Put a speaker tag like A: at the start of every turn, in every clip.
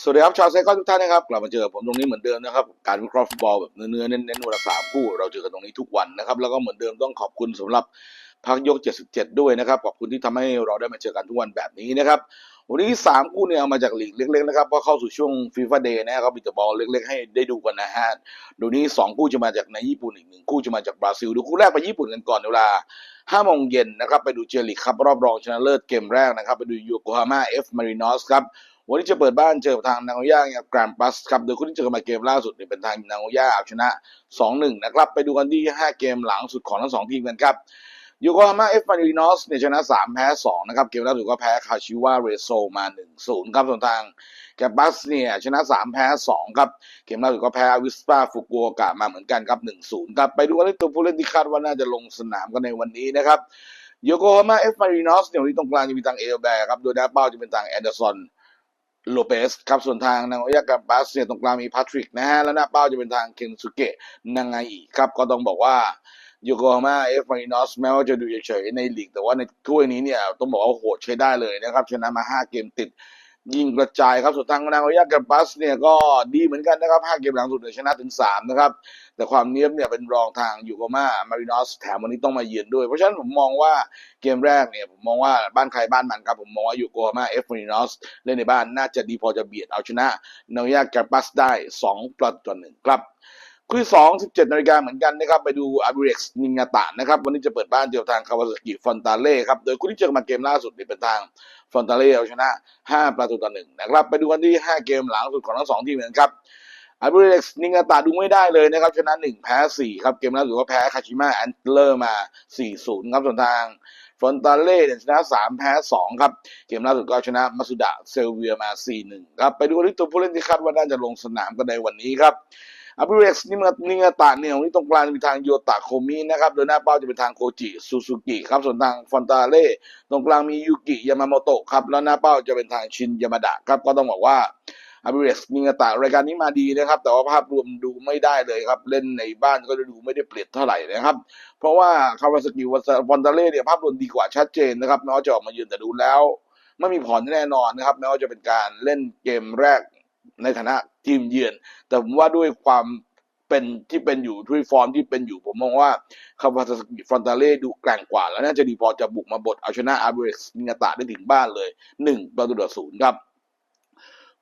A: สวัสดีครับชาวไซคอนทุกท่านนะครับกลับมาเจอผมตรงนี้เหมือนเดิมนะครับ การวิเคราะห์ฟุตบอลแบบเนื้อๆเน้นๆวันละสามคู่เราเจอกันตรงนี้ทุกวันนะครับ แล้วก็เหมือนเดิมต้องขอบคุณสำหรับพักยก 77 ด้วยนะครับ ขอบคุณที่ทำให้เราได้มาเจอกันทุกวันแบบนี้นะครับ วันนี้สามคู่เนี่ยเอามาจากลีกเล็กๆนะครับเพราะเข้าสู่ช่วงฟีฟ่าเดย์นะครับมีแต่บอลเล็กๆให้ได้ดูกันนะฮะดูนี้สองคู่จะมาจากในญี่ปุ่นอีกหนึ่งคู่จะมาจากบราซิล ดูคู่แรกไปญี่ปุ่นกันก่อนเวลาห้าโมงเย็นนะครับไปดูเจลีกครับรอบรองชนะเลิศเกมแรกนะครับไปดูโยโกฮาม่าเอฟมารินอสครับวันนี้จะเปิดบ้านเจอทางนางโอย่าแกรนด์ปัสครับโดยคู่ที่เจอกันมาเกมล่าสุดเนี่ยเป็นทางนางโอย่าเอาชนะ 2-1 นะครับไปดูกันที่ 5 เกมหลังสุดของทั้งสองทีมกันครับ ยโกฮาม่าเอฟมารินอสเนี่ยชนะ 3 แพ้ 2 นะครับ เกมล่าสุดก็แพ้คาชิวาเรโซมา 1-0 ครับส่วนทางแกรนด์ปัสเนี่ยชนะ 3 แพ้ 2 ครับ เกมล่าสุดก็แพ้วิสปาฟุกุโอกะมาเหมือนกันครับ 1-0 ครับ ไปดูกันที่ตัวผู้เล่นที่คาดว่าน่าจะลงสนามกันในวันนี้นะครับโยโกฮาม่าเอฟมารินอสเนี่ยวันนี้ตรงกลางจะมีทางเอลแบร์ครับ โดยด้านเป้าจะเป็นทางแอนเดอร์สันโลเปสครับส่วนทางนางโอยากัมปัสเนี่ยตรงกลางมีพาทริกนะฮะแล้วหน้าเป้าจะเป็นทางเคนสุเกะนางไงอีครับก็ต้องบอกว่า โยโกฮาม่าเอฟมารินอสแม้ว่าจะดูเฉยๆในลีก แต่ว่าในถ้วยนี้เนี่ยต้องบอกว่าโหดใช้ได้เลยนะครับ ชนะมา 5 เกมติด ยิงกระจายครับส่วนทางนางโอยากัมปัสเนี่ยก็ดีเหมือนกันนะครับ 5 เกมหลังสุดเนี่ยชนะถึง 3 นะครับ แต่ความเนี้ยบเนี่ยเป็นรองทางยูโกมามารินอสแถมวันนี้ต้องมาเยือนด้วย เพราะฉะนั้นผมมองว่าเกมแรกเนี่ยผมมองว่าบ้านใครบ้านมันครับผมมองว่ายูโกมาเอฟมารินอสเล่นในบ้านน่าจะดีพอจะเบียดเอาชนะนายาแกปัสได้ 2 ประตูต่อหนึ่งครับ คู่ที่สอง17นาฬิกาเหมือนกันนะครับ ไปดูอาบิเร็กซ์นิงาตะนะครับ วันนี้จะเปิดบ้านเจอทางคาวาซากิฟอนตาเล่ครับ โดยคู่ที่เจอมาเกมล่าสุดนี่เป็นทางฟอนตาเล่เอาชนะ5ประตูต่อหนึ่งนะครับ ไปดูกันที่5เกมหลังสุดของทั้งสองทีมกันครับอาร์บิเล็กซ์นิงาตาดูไม่ได้เลยนะครับ ชนะ1แพ้4ครับ เกมล่าสุดก็แพ้คาชิมะแอนเลอร์มา4-0ครับส่วนทางฟอนตาเล่เนี่ยชนะ 3 แพ้ 2 ครับ เกมล่าสุดก็ชนะมาสุดะเซลเวียมา 4-1 ครับ ไปดูกันที่ตัวผู้เล่นที่คาดว่าน่าจะลงสนามกันในวันนี้ครับ อาร์บิเล็กนิงานิงาตาเนี่ยวันนี้ตรงกลางจะเป็นทางโยตะโคมินะครับ โดยหน้าเป้าจะเป็นทางโคจิซูซูกิครับ ส่วนทางฟอนตาเล่ตรงกลางมียูกิยามาโมโตะครับ แล้วหน้าเป้าจะเป็นทางชินยามาดะครับ ก็ต้องบอกว่าอาบิเรสนิงาตะรายการนี้มาดีนะครับ แต่ว่าภาพรวมดูไม่ได้เลยครับ เล่นในบ้านก็ดูไม่ได้เปรียบเท่าไหร่นะครับ เพราะว่าคาวาสกิวฟอนตาเล่เนี่ยภาพรวมดีกว่าชัดเจนนะครับแม้ว่าจะออกมายืนแต่ดูแล้ว ไม่มีผลแน่นอนนะครับแม้ว่าจะเป็นการเล่นเกมแรก ในฐานะทีมเยือน แต่ผมว่าด้วยความเป็นที่เป็นอยู่ด้วยฟอร์มที่เป็นอยู่ ผมมองว่าคาวาสกิฟอนตาเล่ดูแกร่งกว่า แล้วน่าจะดีพอจะบุกมาบดเอาชนะอาร์เรสมิงาตะได้ถึงบ้านเลยหนึ่งประตูต่อศูนย์ครับ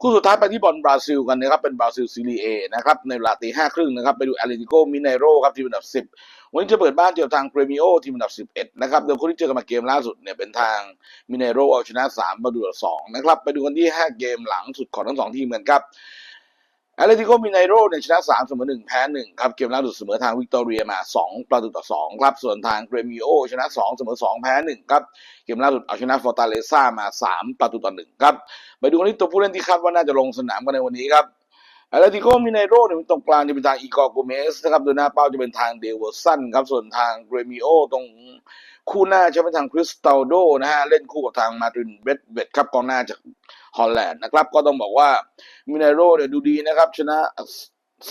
A: คู่สุดท้ายไปที่บอลบราซิลกันนะครับเป็นบราซิลซีรีเอนะครับในเวลาตีห้าครึ่งนะครับไปดูแอตเลติโกมิเนโรครับทีมอันดับสิบวันนี้จะเปิดบ้านเจอทางเกรมิโอทีมอันดับสิบเอ็ดนะครับโดยคนที่เจอกันมาเกมล่าสุดเนี่ยเป็นทางมิเนโรเอาชนะสามประตูต่อสองนะครับไปดูกันที่ห้าเกมหลังสุดของทั้งสองทีมกันครับ แอตเลติโกมิเนโรเนี่ยชนะสามเสมอหนึ่งแพ้หนึ่งครับเกมล่าสุดเสมอทางวิกตอเรียมาสองประตูต่อสองครับ ส่วนทางเกรมิโอชนะสองเสมอสองแพ้หนึ่งครับ เกมล่าสุดเอาชนะฟอร์ตาเลซ่ามาสามประตูต่อหนึ่งครับ ไปดูกันที่ตัวผู้เล่นที่คาดว่าน่าจะลงสนามกันในวันนี้ครับ อาร์ติโกมิเนโรเนี่ยเป็นตรงกลางจะเป็นทางอีกอร์โกเมสนะครับโดยหน้าเป้าจะเป็นทางเดวอร์สันครับส่วนทางเกรมิโอตรงคู่หน้าจะเป็นทางคริสตัลโดนะฮะเล่นคู่กับทางมารินเวดเวดครับกองหน้าจากฮอลแลนด์นะครับ ก็ต้องบอกว่ามิเนโรเนี่ยดูดีนะครับ ชนะ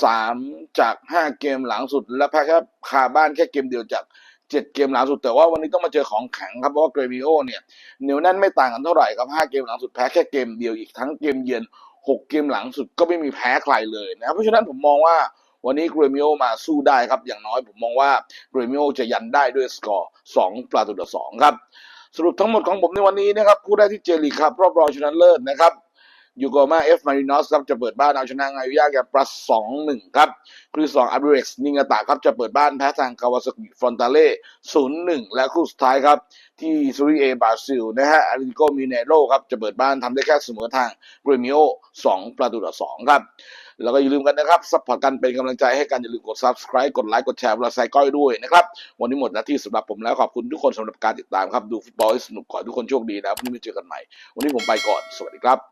A: สามจากห้าเกมหลังสุด และแพ้แค่คาบ้านแค่เกมเดียวจากเจ็ดเกมหลังสุดแต่ว่าวันนี้ต้องมาเจอของแข็งครับเพราะว่าเกรมิโอเนี่ยเหนียวแน่นไม่ต่างกันเท่าไหร่ครับห้าเกมหลังสุดแพ้แค่เกมเดียวอีกทั้งเกมเยือน หกเกมหลังสุดก็ไม่มีแพ้ใครเลยนะครับเพราะฉะนั้นผมมองว่าวันนี้เกรมิโอมาสู้ได้ครับอย่างน้อยผมมองว่าเกรมิโอจะยันได้ด้วยสกอร์ 2 ประตูต่อ2ครับ สรุปทั้งหมดของผมในวันนี้นะครับผู้ได้ที่เจลีกครับรอบรองชนะเลิศนะครับ ยูโกมาเอฟมารินอสครับจะเปิดบ้านเอาชนะไงยุยาแกปลัสสองหนึ่งครับคู่สองอาร์บิเร็กซ์นิงาตะครับจะเปิดบ้านแพ้ทางคาวาซากิฟอนตาเล่ศูนย์หนึ่งและคู่สุดท้ายครับ ที่ซูริเอบราซิลนะฮะอาริโกมิเนโรครับจะเปิดบ้านทำได้แค่เสมอทางเกรมิโอสองประตูต่อสองครับแล้วก็อย่าลืมกันนะครับซัพพอร์ตกันเป็นกำลังใจให้กัน อย่าลืมกด subscribe กดไลค์กดแชร์เวลาใส่ก้อยด้วยนะครับ วันนี้หมดหน้าที่สำหรับผมแล้วขอบคุณทุกคนสำหรับการติดตามครับ ดูฟุตบอลสนุกขอทุกคนโชคดีนะพรุ่งนี้เจอกันใหม่ วันนี้ผมไปก่อน สวัสดีครับ